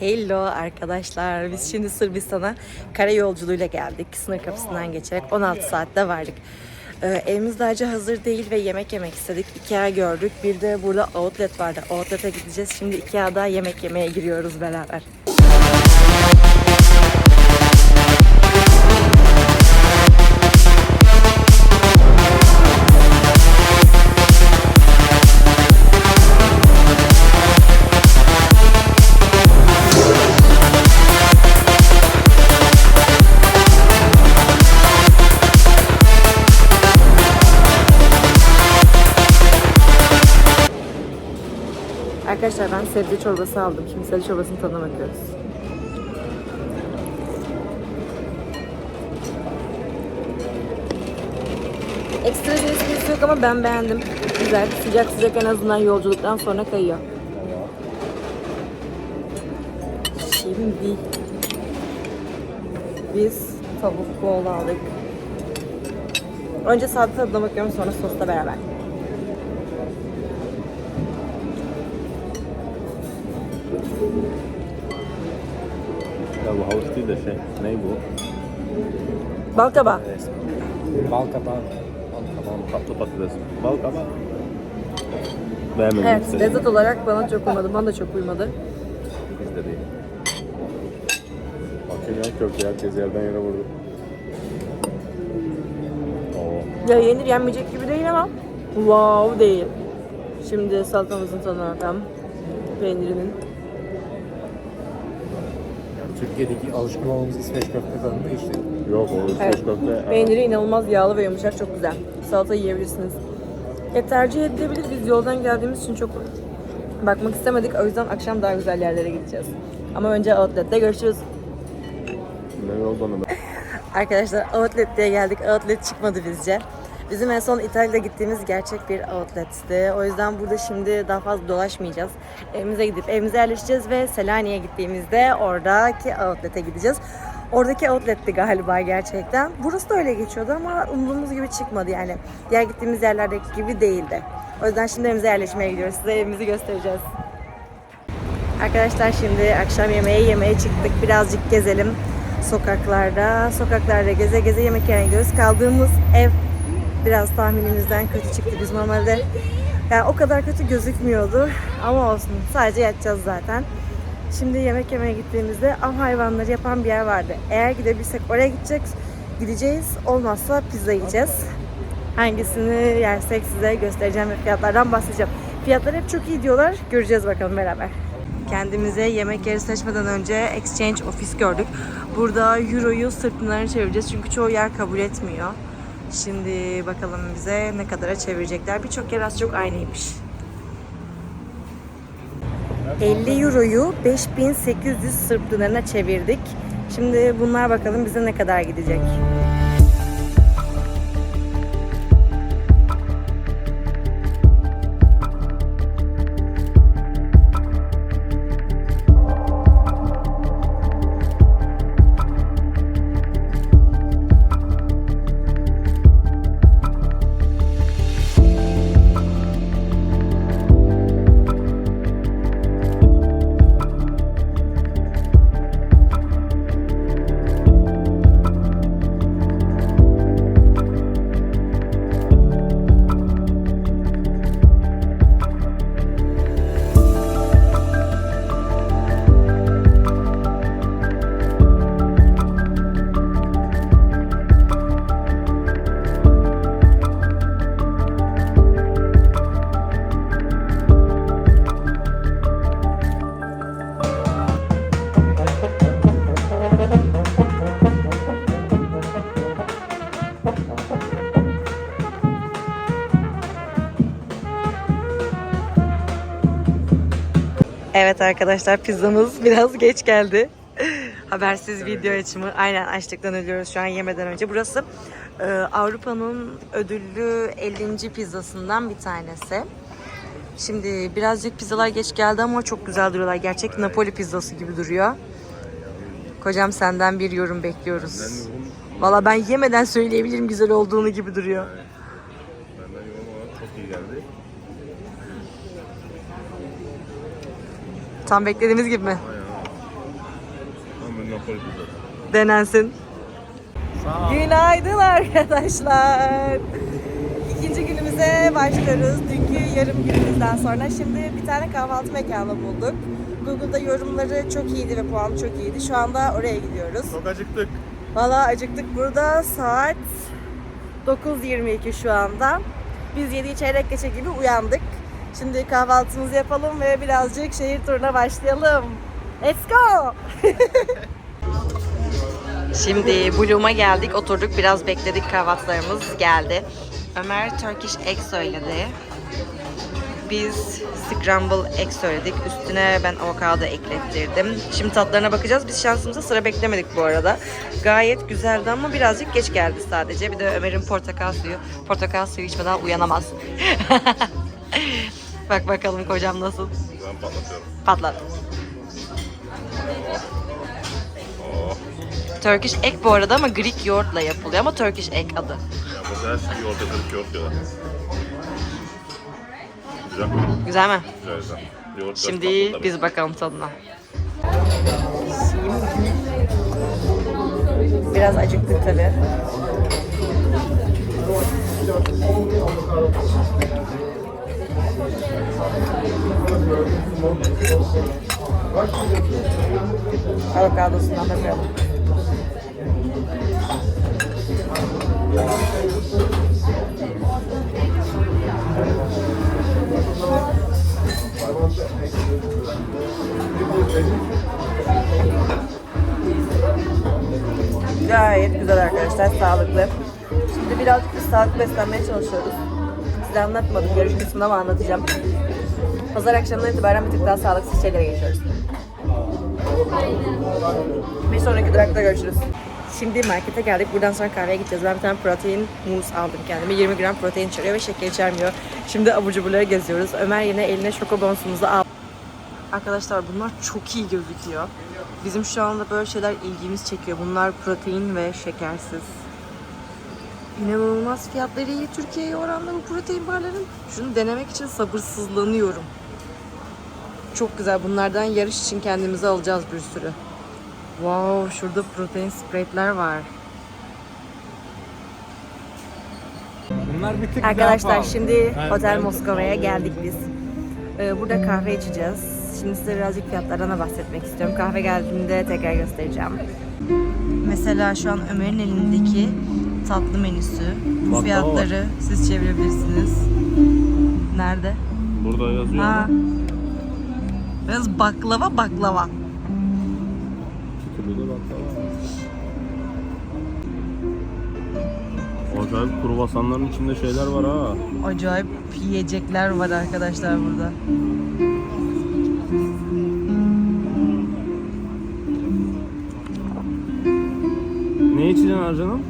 Hello arkadaşlar. Biz şimdi Sırbistan'a kara yolculuğuyla geldik. Sınır kapısından geçerek 16 saatte vardık. Ee, evimiz daha önce hazır değil ve yemek yemek istedik. Ikea gördük. Bir de burada outlet vardı. Outlet'e gideceğiz. Şimdi Ikea'da yemek yemeye giriyoruz beraber. Arkadaşlar ben sebze çorbası aldım. Şimdi sebze çorbasının tadına bakıyoruz. Ekstra bir yok ama ben beğendim. Güzel. Sıcak sıcak en azından yolculuktan sonra kayıyor. Şimdi biz tavuk bol aldık. Önce sade tadına bakıyorum sonra sosla beraber. Ya bu havuç değil de şey. Ne bu? Bal kabağı. Bal kabağı. Bal kabağı. Tatlı patates. Bal kabağı. Beğenmedim. Evet, işte. lezzet olarak bana çok uymadı. Bana da çok uymadı. Bizde değil. Bakın ya köfte herkes yerden yere vurdu. Oo. Ya yenir yenmeyecek gibi değil ama wow değil. Şimdi salatamızın tadına bakalım. Peynirinin. Türkiye'deki alışkın olduğumuz İsveç köfte tadında işte. Yok o Evet. evet. köfte. Peyniri inanılmaz yağlı ve yumuşak. Çok güzel. Salata yiyebilirsiniz. Ya tercih edilebilir. Biz yoldan geldiğimiz için çok bakmak istemedik. O yüzden akşam daha güzel yerlere gideceğiz. Ama önce outlet'te görüşürüz. Ne yoldan mı? Arkadaşlar outlet diye geldik. Outlet çıkmadı bizce. Bizim en son İtalya'da gittiğimiz gerçek bir outletti. O yüzden burada şimdi daha fazla dolaşmayacağız. Evimize gidip evimize yerleşeceğiz ve Selanik'e gittiğimizde oradaki outlet'e gideceğiz. Oradaki outlet'ti galiba gerçekten. Burası da öyle geçiyordu ama umduğumuz gibi çıkmadı yani. Diğer gittiğimiz yerlerdeki gibi değildi. O yüzden şimdi evimize yerleşmeye gidiyoruz. Size evimizi göstereceğiz. Arkadaşlar şimdi akşam yemeği yemeye çıktık. Birazcık gezelim sokaklarda. Sokaklarda geze geze yemek yerine gidiyoruz. Kaldığımız ev biraz tahminimizden kötü çıktı. Biz normalde yani o kadar kötü gözükmüyordu ama olsun. Sadece yatacağız zaten. Şimdi yemek yemeye gittiğimizde av hayvanları yapan bir yer vardı. Eğer gidebilsek oraya gideceğiz. Gideceğiz. Olmazsa pizza yiyeceğiz. Hangisini yersek size göstereceğim ve fiyatlardan bahsedeceğim. Fiyatlar hep çok iyi diyorlar. Göreceğiz bakalım beraber. Kendimize yemek yeri seçmeden önce exchange ofis gördük. Burada euroyu sırt çevireceğiz çünkü çoğu yer kabul etmiyor. Şimdi bakalım bize ne kadara çevirecekler. Birçok yer az çok aynıymış. 50 euroyu 5800 Sırp dinarına çevirdik. Şimdi bunlar bakalım bize ne kadar gidecek. Evet arkadaşlar pizzamız biraz geç geldi. Habersiz video açımı. Aynen açlıktan ölüyoruz şu an yemeden önce. Burası e, Avrupa'nın ödüllü 50. pizzasından bir tanesi. Şimdi birazcık pizzalar geç geldi ama çok güzel duruyorlar. Gerçek Napoli pizzası gibi duruyor. Kocam senden bir yorum bekliyoruz. Valla ben yemeden söyleyebilirim güzel olduğunu gibi duruyor. Benden yorum olarak çok iyi geldi. Tam beklediğimiz gibi mi? Denensin. Günaydın arkadaşlar. İkinci günümüze başlıyoruz. Dünkü yarım günümüzden sonra. Şimdi bir tane kahvaltı mekanı bulduk. Google'da yorumları çok iyiydi ve puanı çok iyiydi. Şu anda oraya gidiyoruz. Çok acıktık. Valla acıktık burada. Saat 9.22 şu anda. Biz 7 çeyrek geçe gibi uyandık. Şimdi kahvaltımızı yapalım ve birazcık şehir turuna başlayalım. Let's go! Şimdi Bloom'a geldik, oturduk, biraz bekledik, kahvaltılarımız geldi. Ömer Turkish egg söyledi. Biz scramble egg söyledik. Üstüne ben avokado eklettirdim. Şimdi tatlarına bakacağız. Biz şansımıza sıra beklemedik bu arada. Gayet güzeldi ama birazcık geç geldi sadece. Bir de Ömer'in portakal suyu. Portakal suyu içmeden uyanamaz. Bak bakalım kocam nasıl. Ben patlatıyorum. Patlat. Oh. Turkish egg bu arada ama Greek yoğurtla yapılıyor ama Turkish egg adı. Ya burada her şey yoğurda kırık yoğurt diyorlar. Güzel. Güzel mi? Güzel güzel. Yoğurt Şimdi tabii. biz bakalım tadına. Biraz acıktık tabii. Avokadosundan da koyalım. Gayet güzel arkadaşlar, sağlıklı. Şimdi birazcık sağlıklı beslenmeye çalışıyoruz. Size anlatmadım, yarış kısmında ama anlatacağım. Pazar akşamından itibaren bir tık daha sağlıksız şeylere geçiyoruz. Bir sonraki durakta görüşürüz. Şimdi markete geldik. Buradan sonra kahveye gideceğiz. Ben bir tane protein muz aldım kendime. 20 gram protein içeriyor ve şeker içermiyor. Şimdi abur cuburları geziyoruz. Ömer yine eline şokobonsumuzu aldı. Arkadaşlar bunlar çok iyi gözüküyor. Bizim şu anda böyle şeyler ilgimiz çekiyor. Bunlar protein ve şekersiz. İnanılmaz fiyatları iyi Türkiye'ye oranla bu protein barların. Şunu denemek için sabırsızlanıyorum. Çok güzel. Bunlardan yarış için kendimize alacağız bir sürü. Wow, şurada protein spreadler var. Bunlar bir tık Arkadaşlar şimdi Ben- Otel Moskova'ya geldik biz. Ee, burada kahve içeceğiz. Şimdi size birazcık fiyatlardan da bahsetmek istiyorum. Kahve geldiğinde tekrar göstereceğim. Mesela şu an Ömer'in elindeki tatlı menüsü. Baklava fiyatları siz çevirebilirsiniz. Nerede? Burada yazıyor Ha. Biraz baklava baklava. Türlü baklava. Acayip kruvasanların içinde şeyler var ha. Acayip yiyecekler var arkadaşlar burada. Ne içeceksin harcanım?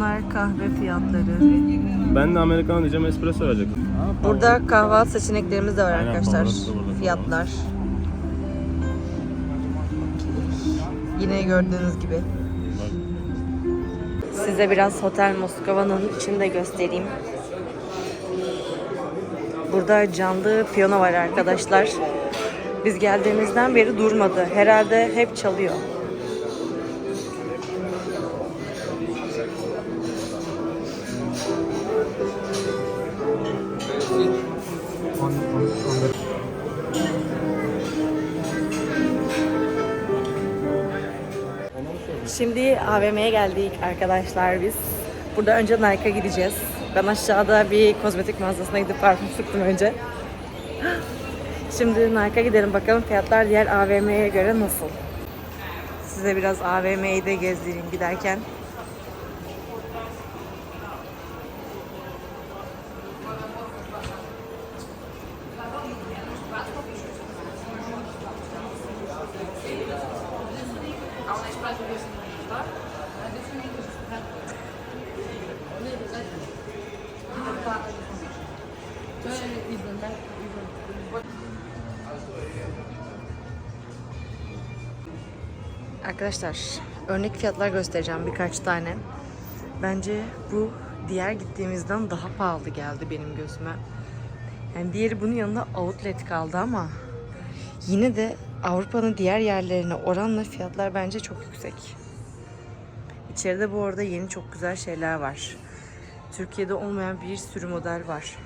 Bunlar kahve fiyatları. Ben de Amerikan diyeceğim espresso verecektim. Burada kahvaltı seçeneklerimiz de var Aynen, arkadaşlar. Fiyatlar. Yine gördüğünüz gibi. Size biraz Hotel Moskova'nın içinde göstereyim. Burada canlı piyano var arkadaşlar. Biz geldiğimizden beri durmadı. Herhalde hep çalıyor. AVM'ye geldik arkadaşlar biz. Burada önce Nike'a gideceğiz. Ben aşağıda bir kozmetik mağazasına gidip parfüm sıktım önce. Şimdi Nike'a gidelim bakalım fiyatlar diğer AVM'ye göre nasıl. Size biraz AVM'yi de gezdireyim giderken. Arkadaşlar örnek fiyatlar göstereceğim birkaç tane. Bence bu diğer gittiğimizden daha pahalı geldi benim gözüme. Yani diğeri bunun yanında outlet kaldı ama yine de Avrupa'nın diğer yerlerine oranla fiyatlar bence çok yüksek. İçeride bu arada yeni çok güzel şeyler var. Türkiye'de olmayan bir sürü model var.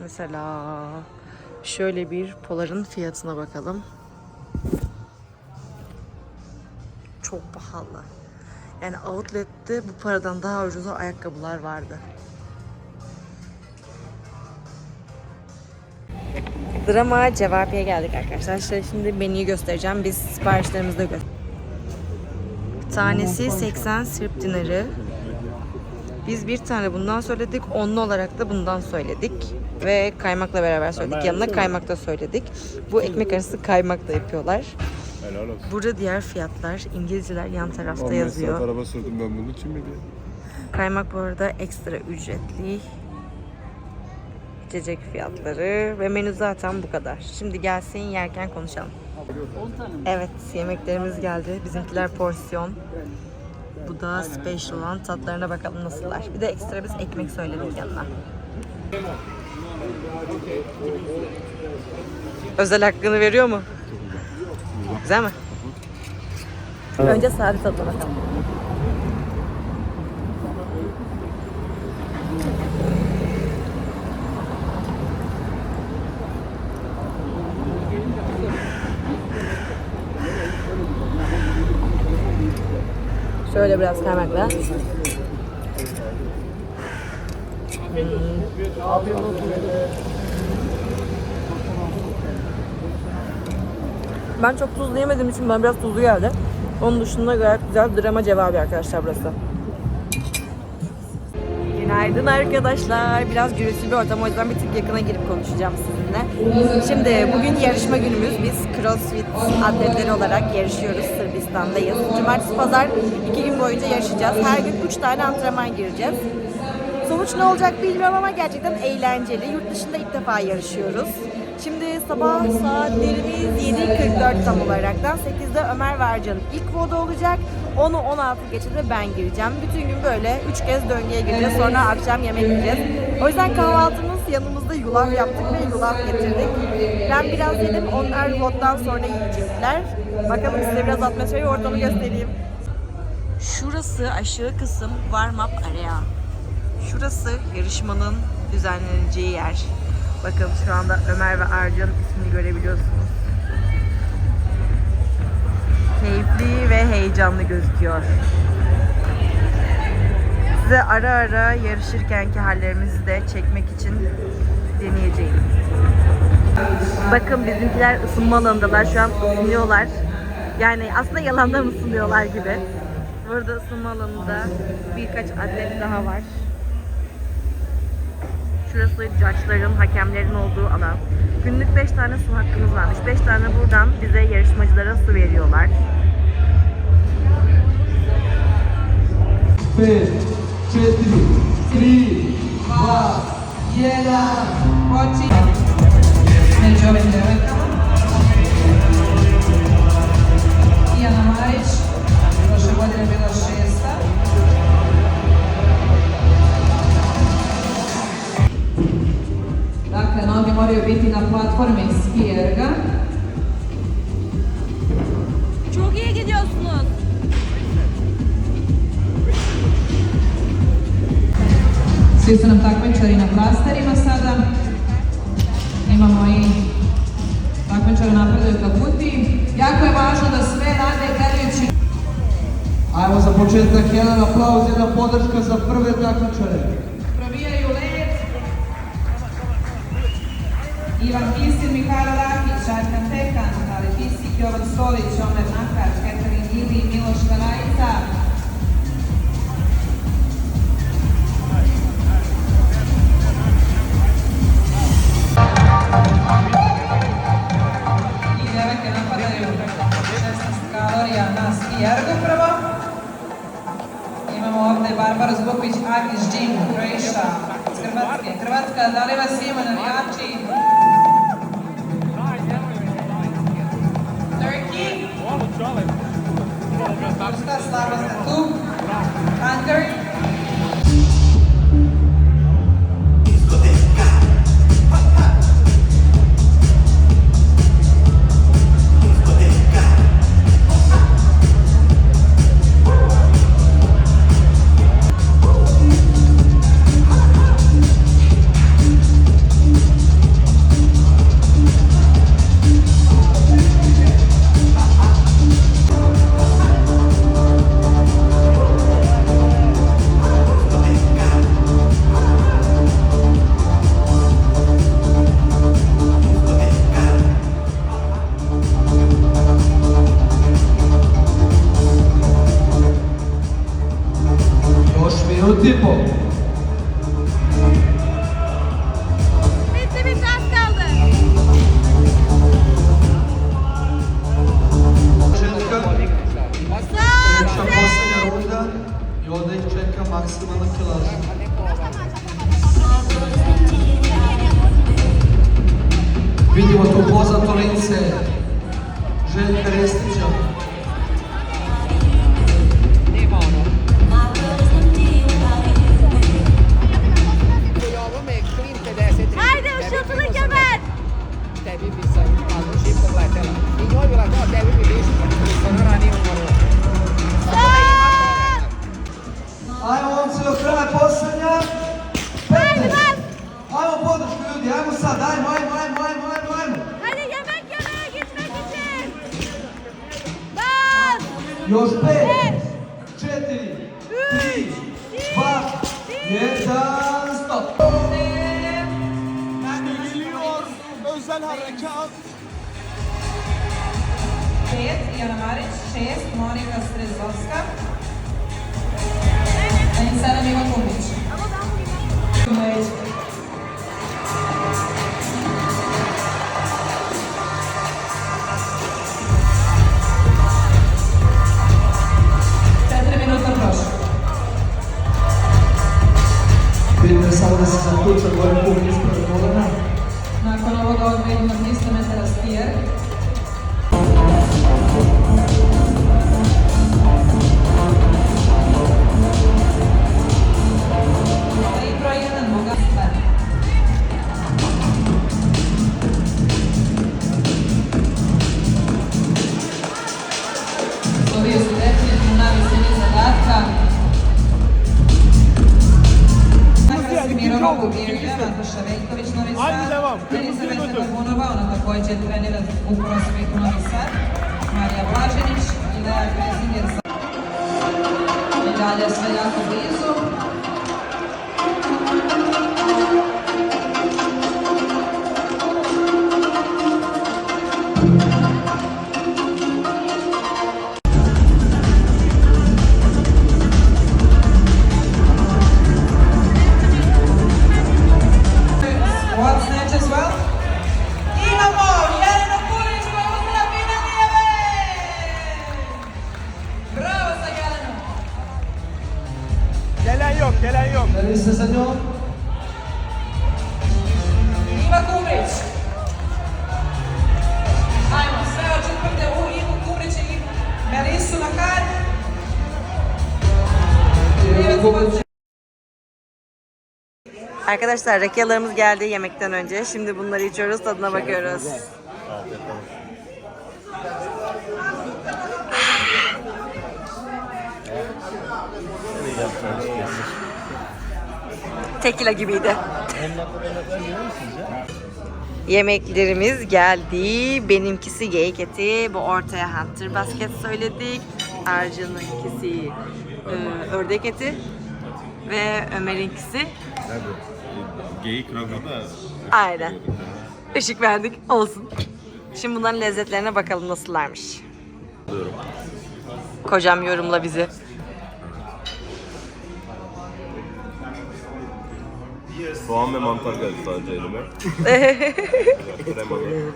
Mesela şöyle bir poların fiyatına bakalım. Çok pahalı. Yani outlet'te bu paradan daha ucuza ayakkabılar vardı. Drama cevapiye geldik arkadaşlar. İşte şimdi menüyü göstereceğim. Biz siparişlerimizi de göster. Tanesi 80 Sırp dinarı. Biz bir tane bundan söyledik. Onlu olarak da bundan söyledik. Ve kaymakla beraber söyledik. Yanına kaymak da söyledik. Bu ekmek arası kaymak da yapıyorlar. Helal olsun. Burada diğer fiyatlar, İngilizceler yan tarafta yazıyor. araba sürdüm ben bunun için mi diye. Kaymak bu arada ekstra ücretli. İçecek fiyatları ve menü zaten bu kadar. Şimdi gelsin yerken konuşalım. Evet yemeklerimiz geldi. Bizimkiler porsiyon. Bu da special olan tatlarına bakalım nasıllar. Bir de ekstra biz ekmek söyledik yanına. Özel hakkını veriyor mu? Güzel mi? Önce sade tadına bakalım. Şöyle biraz kaymakla. Ben çok tuzlu yemediğim için bana biraz tuzlu geldi. Onun dışında gayet güzel drama cevabı arkadaşlar burası. Günaydın arkadaşlar. Biraz gürültülü bir ortam o yüzden bir tık yakına girip konuşacağım sizinle. Şimdi bugün yarışma günümüz. Biz CrossFit atletleri olarak yarışıyoruz. Sırbistan'dayız. Cumartesi pazar iki gün boyunca yarışacağız. Her gün üç tane antrenman gireceğiz. Sonuç ne olacak bilmiyorum ama gerçekten eğlenceli. Yurt dışında ilk defa yarışıyoruz. Şimdi sabah saatlerimiz 7.44 tam olaraktan. 8'de Ömer Vercan'ın ilk voda olacak. Onu 16 geçe de ben gireceğim. Bütün gün böyle 3 kez döngüye gireceğiz. Sonra akşam yemek yiyeceğiz. O yüzden kahvaltımız yanımızda yulaf yaptık ve yulaf getirdik. Ben biraz yedim. Onlar voddan sonra yiyecekler. Bakalım size biraz atmosferi ortamı göstereyim. Şurası aşağı kısım warm up area. Şurası yarışmanın düzenleneceği yer. Bakın şu anda Ömer ve Arcan ismini görebiliyorsunuz. Keyifli ve heyecanlı gözüküyor. Size ara ara yarışırkenki hallerimizi de çekmek için deneyeceğim. Bakın bizimkiler ısınma alanındalar. Şu an ısınıyorlar. Yani aslında yalandan ısınıyorlar gibi. Burada ısınma alanında birkaç atlet daha var. Şurası judge'ların, hakemlerin olduğu alan. Günlük 5 tane su hakkımız varmış. 5 tane buradan bize yarışmacılara su veriyorlar. pet, četiri, tri, dva, jedan. Počinje među ovim devojkama. Ijana Marić, prošle godine Dakle, noge moraju biti na platformi skierga. Çok iyi gidiyorsunuz. Svi su nam takmičari na prasterima sada. Imamo i takmičari napreduju ka kutiji. Jako je važno da sve rade gledajući Ajmo za početak jedan aplauz, jedna podrška za prve takmičare. Ivan Kisin, Mihajlo Rakić, Arkan Pekan, Ali Kisik, Jovan Stolić, Omer Nakar, Katarin Ili, Miloš Karajica. I devojke napadaju 16 kalorija na skijergu prvo. Imamo ovdje Barbara Zbuković, Agis Jim, Croatia, Hrvatske. Hrvatska, da li vas ima navijači? Turkey. Kazakhstan, Slovenia, Hungary, Još pet, četiri, tri, dva, jedan, stop. Yani geliyor özel harekat. Pet, Jana Marić, šest, Monika Strezovska. Enisara Mila Kumić. Kumić. Samo da se zaključa gore pun ispred. Nakon ovoga odmah na 300 metara skijer. Arkadaşlar rakyalarımız geldi yemekten önce. Şimdi bunları içiyoruz, tadına bakıyoruz. Tekila gibiydi. Yemeklerimiz geldi. Benimkisi geyik eti. Bu ortaya hunter basket söyledik. Arcı'nınkisi e, ördek eti. Ve Ömer'inkisi Geyik da Aynen. Işık verdik. Olsun. Şimdi bunların lezzetlerine bakalım nasıllarmış. diyorum. Kocam yorumla bizi. Soğan ve mantar geldi sadece elime. Kremalı.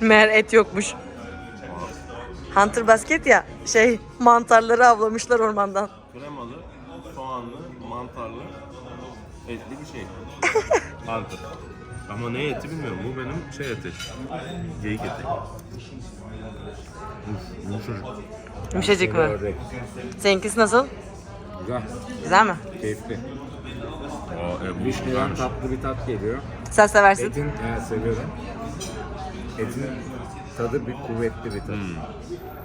Meğer et yokmuş. Hunter basket ya şey mantarları avlamışlar ormandan. Kremalı, soğanlı, mantarlı, etli bir şey. Antır. Ama ne eti bilmiyorum. Bu benim şey eti. Geyik eti. Uf, yumuşacık. Yumuşacık mı? Ördek. Seninkisi nasıl? Güzel. Güzel mi? Keyifli. Aa, e, bu Vişneden güzelmiş. tatlı bir tat geliyor. Sen seversin. Etin, evet seviyorum. Etin tadı bir kuvvetli bir tat. Hmm.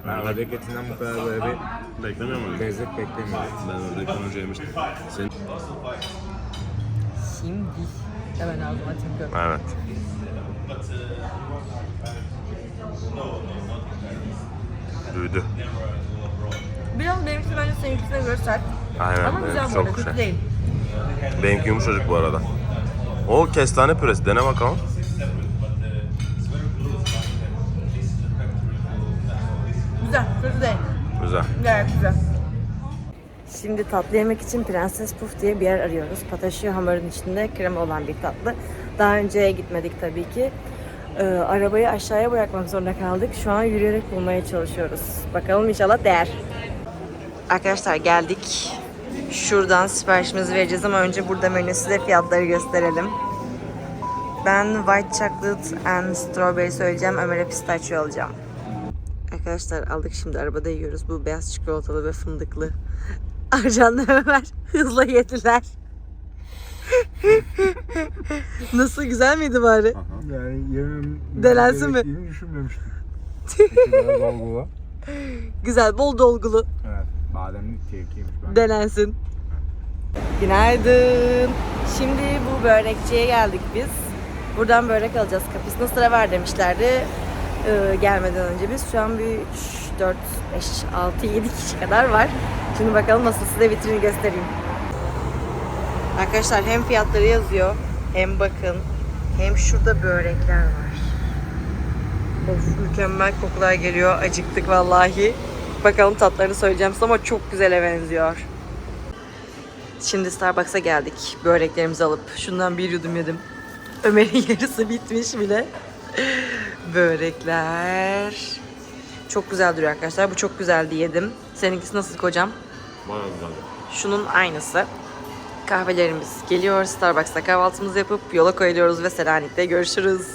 Ben ördek etinden bu kadar böyle bir Beklemiyor muydun? lezzet beklemiyorum. Ben ördekten önce yemiştim. Senin... Şimdi hemen ağzıma çünkü. Evet. Büyüdü. Biraz benimkisi bence seninkisine göre sert. Aynen. Ama güzel bu çok arada, kötü şey. değil. Benimki yumuşacık bu arada. O kestane püresi. Dene bakalım. Güzel, kötü değil. Güzel. Gayet güzel. Şimdi tatlı yemek için Prenses Puff diye bir yer arıyoruz. Pataşio hamurun içinde krema olan bir tatlı. Daha önce gitmedik tabii ki. Ee, arabayı aşağıya bırakmak zorunda kaldık. Şu an yürüyerek bulmaya çalışıyoruz. Bakalım inşallah değer. Arkadaşlar geldik. Şuradan siparişimizi vereceğiz ama önce burada menüsü de fiyatları gösterelim. Ben white chocolate and strawberry söyleyeceğim. Ömer'e pistachio alacağım. Arkadaşlar aldık şimdi arabada yiyoruz. Bu beyaz çikolatalı ve fındıklı. Arcan'la Ömer hızla yediler. Nasıl güzel miydi bari? Yani yemem Delensin mi? gerektiğini düşünmemiştim. Dolgulu. Güzel, bol dolgulu. Evet. Bademlik kekiymiş ben. Denensin. Günaydın. Şimdi bu börekçiye geldik biz. Buradan börek alacağız. Kapısına sıra var demişlerdi. Ee, gelmeden önce biz şu an bir 3, 4, 5, 6, 7 kişi kadar var. Şimdi bakalım nasıl size vitrini göstereyim. Arkadaşlar hem fiyatları yazıyor hem bakın hem şurada börekler var. Of mükemmel kokular geliyor. Acıktık vallahi. Bakalım tatlarını söyleyeceğim size ama çok güzele benziyor. Şimdi Starbucks'a geldik. Böreklerimizi alıp şundan bir yudum yedim. Ömer'in yarısı bitmiş bile. Börekler. Çok güzel duruyor arkadaşlar. Bu çok güzeldi yedim. Seninkisi nasıl kocam? Bayağı güzel. Şunun aynısı. Kahvelerimiz geliyor. Starbucks'ta kahvaltımızı yapıp yola koyuluyoruz ve Selanik'te görüşürüz.